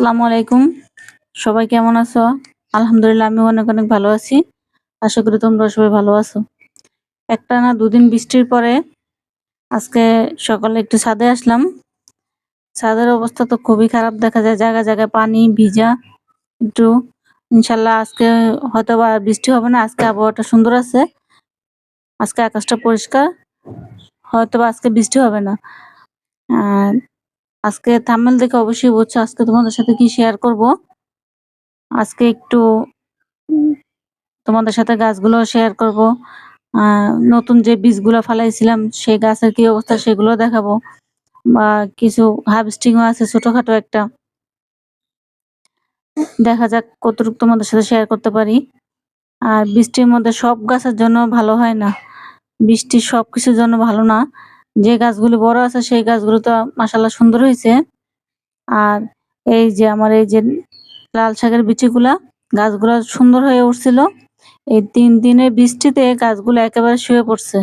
আসসালামু আলাইকুম। সবাই কেমন আছো? আলহামদুলিল্লাহ আমি অনেক অনেক ভালো আছি। আশা করি তোমরা সবাই ভালো আছো। একটা না দুদিন বৃষ্টির পরে আজকে সকালে একটু ছাদে আসলাম। ছাদের অবস্থা তো খুবই খারাপ, দেখা যায় জায়গায় জায়গায় পানি, ভিজা। একটু, ইনশাল্লাহ আজকে হয়তো বা বৃষ্টি হবে না, আজকে আবহাওয়াটা সুন্দর আছে। আজকে আকাশটা পরিষ্কার হয়তো বা আজকে বৃষ্টি হবে না। আর আজকে থামেল দেখে অবশ্যই বুঝছ আজকে তোমাদের সাথে কি শেয়ার করব? আজকে একটু তোমাদের সাথে গাছগুলো শেয়ার করব। নতুন যে বীজগুলো ফালাইছিলাম, সেই গাছের কি অবস্থা সেগুলো দেখাবো। বা কিছু হার্ভেস্টিংও আছে ছোটখাটো একটা। দেখা যাক কতটুকু তোমাদের সাথে শেয়ার করতে পারি। আর বৃষ্টির মধ্যে সব গাছের জন্য ভালো হয় না। বৃষ্টি সব কিছুর জন্য ভালো না। যে গাছগুলো বড় আছে, সেই গাছগুলো তো মাসাল্লাহ সুন্দর হয়েছে। আর এই যে আমার এই যে লাল শাকের বিচিগুলা গাছগুলো সুন্দর হয়ে উঠছিল। এই তিন দিনের বৃষ্টিতে গাছগুলো একেবারে শুয়ে পড়ছে।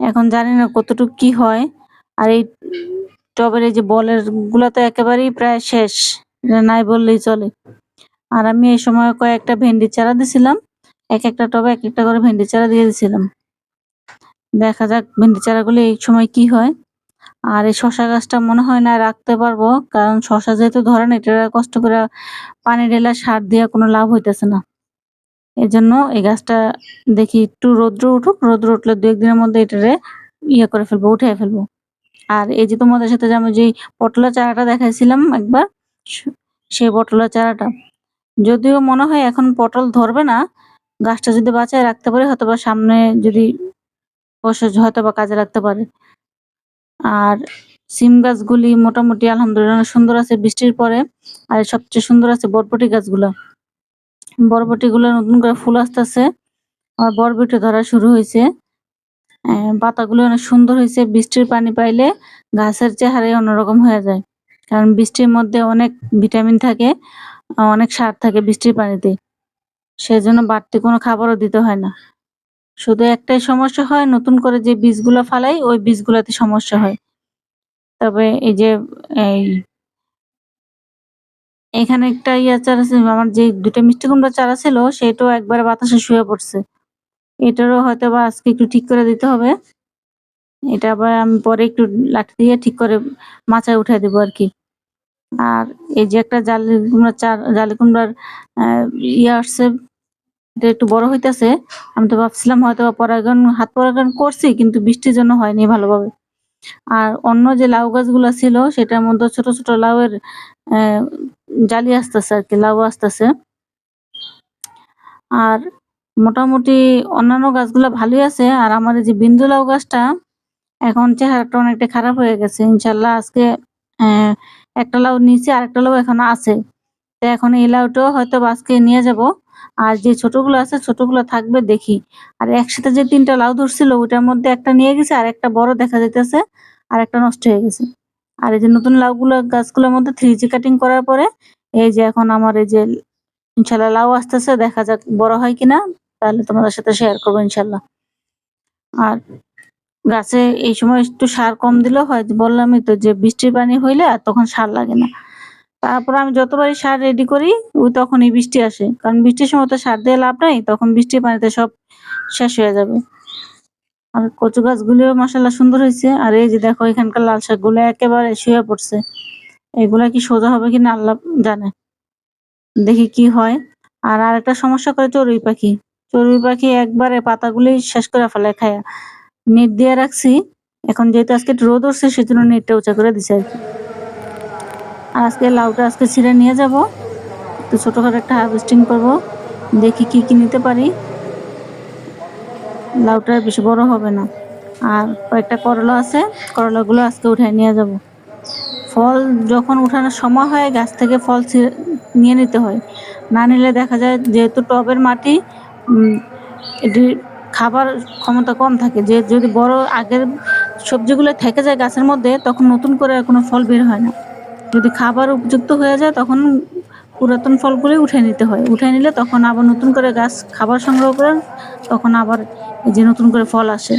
এখন জানি না কতটুকু কি হয়। আর এই টবের এই যে বলেরগুলা তো একেবারেই প্রায় শেষ নাই বললেই চলে। আর আমি এই সময় কয়েকটা ভেন্ডি চারা দিছিলাম। এক একটা টবে এক একটা করে ভেন্ডি চারা দিয়ে দিছিলাম। দেখা যাক ভেন্ডি চারাগুলো এই সময় কি হয়। আর এই শশা গাছটা মনে হয় না রাখতে পারব, কারণ শশা যেহেতু ধরে না এটা কষ্ট করে পানি ঢেলা সার দিয়ে কোনো লাভ হইতেছে না। এই জন্য এই গাছটা দেখি একটু রৌদ্র উঠুক, রৌদ্র উঠলে দু একদিনের মধ্যে এটারে ইয়ে করে ফেলব উঠে ফেলব। আর এই যে তোমাদের সাথে যে আমি যে পটলের চারাটা দেখাইছিলাম একবার সেই পটলের চারাটা, যদিও মনে হয় এখন পটল ধরবে না, গাছটা যদি বাঁচায় রাখতে পারে হয়তো বা সামনে যদি বসে হয়তো বা কাজে লাগতে পারে। আর সিম গাছগুলি মোটামুটি আলহামদুলিল্লাহ সুন্দর আছে বৃষ্টির পরে। আর সবচেয়ে সুন্দর আছে বরবটি গাছগুলা। বরবটি গুলো নতুন করে ফুল আসতেছে। আর বরবটি ধরা শুরু হয়েছে। পাতাগুলো অনেক সুন্দর হয়েছে। বৃষ্টির পানি পাইলে গাছের চেহারাই অন্যরকম হয়ে যায়। কারণ বৃষ্টির মধ্যে অনেক ভিটামিন থাকে অনেক সার থাকে বৃষ্টির পানিতে। সেজন্য বাড়তি কোনো খাবারও দিতে হয় না। শুধু একটাই সমস্যা হয়, নতুন করে যে বীজগুলো ফালাই, ওই বীজগুলোতে সমস্যা হয়। তবে এই যে, এই এখানে একটা ইয়া চারা আছে, আমার যে দুটা মিষ্টি কুমড়া চারা ছিল, সেটাও একবারে বাতাসে শুয়ে পড়ছে। এটারও হয়তো বা আজকে একটু ঠিক করে দিতে হবে। এটা আবার আমি পরে একটু লাঠি দিয়ে ঠিক করে মাচায় উঠাই দেবো আর কি। আর এই যে একটা জালি কুমড়ার চার, জালি কুমড়ার ইয়ে আসছে এটা একটু বড় হইতেছে। আমি তো ভাবছিলাম হয়তো বা পরাগায়ন, হাত পরাগায়ন করছি, কিন্তু বৃষ্টির জন্য হয়নি ভালোভাবে। আর অন্য যে লাউ গাছগুলো ছিল, সেটার মধ্যে ছোট ছোট লাউয়ের জালি আসতেছে আর কি লাউ আসতেছে। আর মোটামুটি অন্যান্য গাছগুলো ভালোই আছে, আর আমার যে বিন্দু লাউ গাছটা, এখন চেহারাটা অনেকটা খারাপ হয়ে গেছে। ইনশাল্লাহ আজকে একটা লাউ নিচে আর একটা লাউ এখন আছে। তো এখন এই লাউটাও হয়তো আজকে নিয়ে যাব। আর যে ছোটগুলো আছে, ছোটগুলো থাকবে দেখি। আর একসাথে যে তিনটা লাউ ধরছিল ওটার মধ্যে একটা নিয়ে গেছে আর একটা বড় দেখা যাইতেছে আর একটা নষ্ট হয়ে গেছে। আর এই যে নতুন লাউগুলো, গাছগুলোর মধ্যে থ্রি জি কাটিং করার পরে, এই যে এখন আমার এই যে ইনশাল্লাহ লাউ আসতেছে, দেখা যাক বড় হয় কিনা, তাহলে তোমাদের সাথে শেয়ার করব ইনশাল্লাহ। আর গাছে এই সময় একটু সার কম দিলেও হয়, বললামই তো যে বৃষ্টির পানি হইলে আর তখন সার লাগে না। তারপর আমি যতবারই সার রেডি করি, ওই তখনই বৃষ্টি আসে। কারণ বৃষ্টির সময় তো সার দিয়ে লাভ নাই, তখন বৃষ্টির পানিতে সব শেষ হয়ে যাবে। আর কচু গাছগুলিও মশাল্লা সুন্দর হয়েছে। আর এই যে দেখো, এখানকার লাল শাকগুলো একেবারে শুয়ে পড়ছে। এগুলা কি সোজা হবে কিনা আল্লাহ জানে। দেখি কি হয়। আর আরেকটা সমস্যা করে চড়ুই পাখি। চড়ুই পাখি একবারে পাতাগুলি শেষ করে ফেলে খায়। নেট দিয়ে রাখছি। এখন যেহেতু আজকে রোদ উঠছে, সেজন্য নেটটা উঁচা করে দিছে আর কি। আর আজকে লাউটা আজকে ছিঁড়ে নিয়ে যাব। তো ছোটখাটো একটা হারভেস্টিং করব। দেখি কি কি নিতে পারি। লাউটা বেশি বড় হবে না। আর কয়েকটা করলা আছে। করলাগুলো আজকে উঠায় নিয়ে যাব। ফল যখন উঠানোর সময় হয়, গাছ থেকে ফল নিয়ে নিতে হয়। না নিলে দেখা যায় যেহেতু টবের মাটি এটি খাবার ক্ষমতা কম থাকে। যে যদি বড় আগের সবজিগুলো থেকে যায় গাছের মধ্যে, তখন নতুন করে কোনো ফল বের হয় না। যদি খাবার উপযুক্ত হয়ে যায়, তখন পুরাতন ফলগুলোই উঠে নিতে হয়। উঠে নিলে তখন আবার নতুন করে গাছ খাবার সংগ্রহ করে তখন আবার এই যে নতুন করে ফল আসে।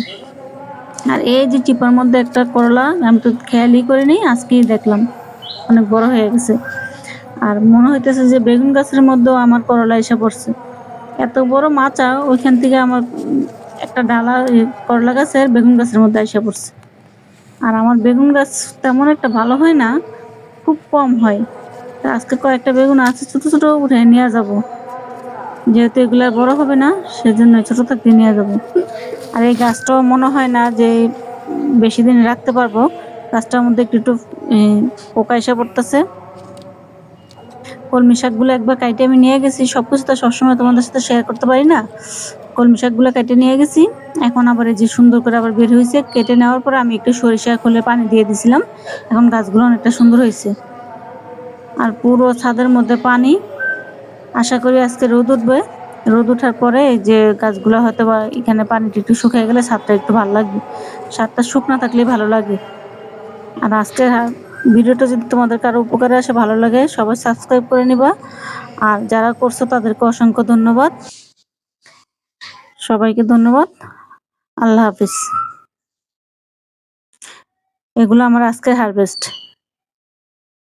আর এই যে চিপার মধ্যে একটা করলা, আমি তো খেয়ালই করিনি, আজকেই দেখলাম। অনেক বড় হয়ে গেছে। আর মনে হইতেছে যে বেগুন গাছের মধ্যেও আমার করলা এসে পড়ছে। এত বড় মাচা, ওইখান থেকে আমার একটা ডালা করলা গাছের বেগুন গাছের মধ্যে এসে পড়ছে। আর আমার বেগুন গাছ তেমন একটা ভালো হয় না খুব কম হয়। আজকে কয়েকটা বেগুন আছে, ছোট ছোট উঠে নিয়ে যাব। যেহেতু এগুলা বড় হবে না, সেজন্য ছোট থাকতে নিয়ে যাব। আর এই গাছটাও মনে হয় না যে বেশি দিন রাখতে পারব। গাছটার মধ্যে একটু একটু পোকা এসে পড়তেছে। কলমি শাকগুলো একবার কাইটে আমি নিয়ে গেছি সব কিছু তো সবসময় তোমাদের সাথে শেয়ার করতে পারি না। কলমি শাকগুলো কেটে নিয়ে গেছি। এখন আবার এই যে সুন্দর করে আবার বের হয়েছে, কেটে নেওয়ার পর আমি একটু সরিষা খুলে পানি দিয়ে দিছিলাম। এখন গাছগুলো অনেকটা সুন্দর হয়েছে। আর পুরো ছাদের মধ্যে পানি। আশা করি আজকে রোদ উঠবে। রোদ ওঠার পরে যে গাছগুলো হয়তো বা এখানে পানিটা একটু শুকিয়ে গেলে ছাদটা একটু ভালো লাগবে। ছাদটা শুকনা থাকলে ভালো লাগে। আর আজকের হা- ভিডিওটা যদি তোমাদের কারও উপকারে আসে, ভালো লাগে, সবাই সাবস্ক্রাইব করে নিবা। আর যারা করছ তাদেরকে অসংখ্য ধন্যবাদ। সবাইকে ধন্যবাদ। আল্লাহ হাফিজ। এগুলো আমার আজকের হারভেস্ট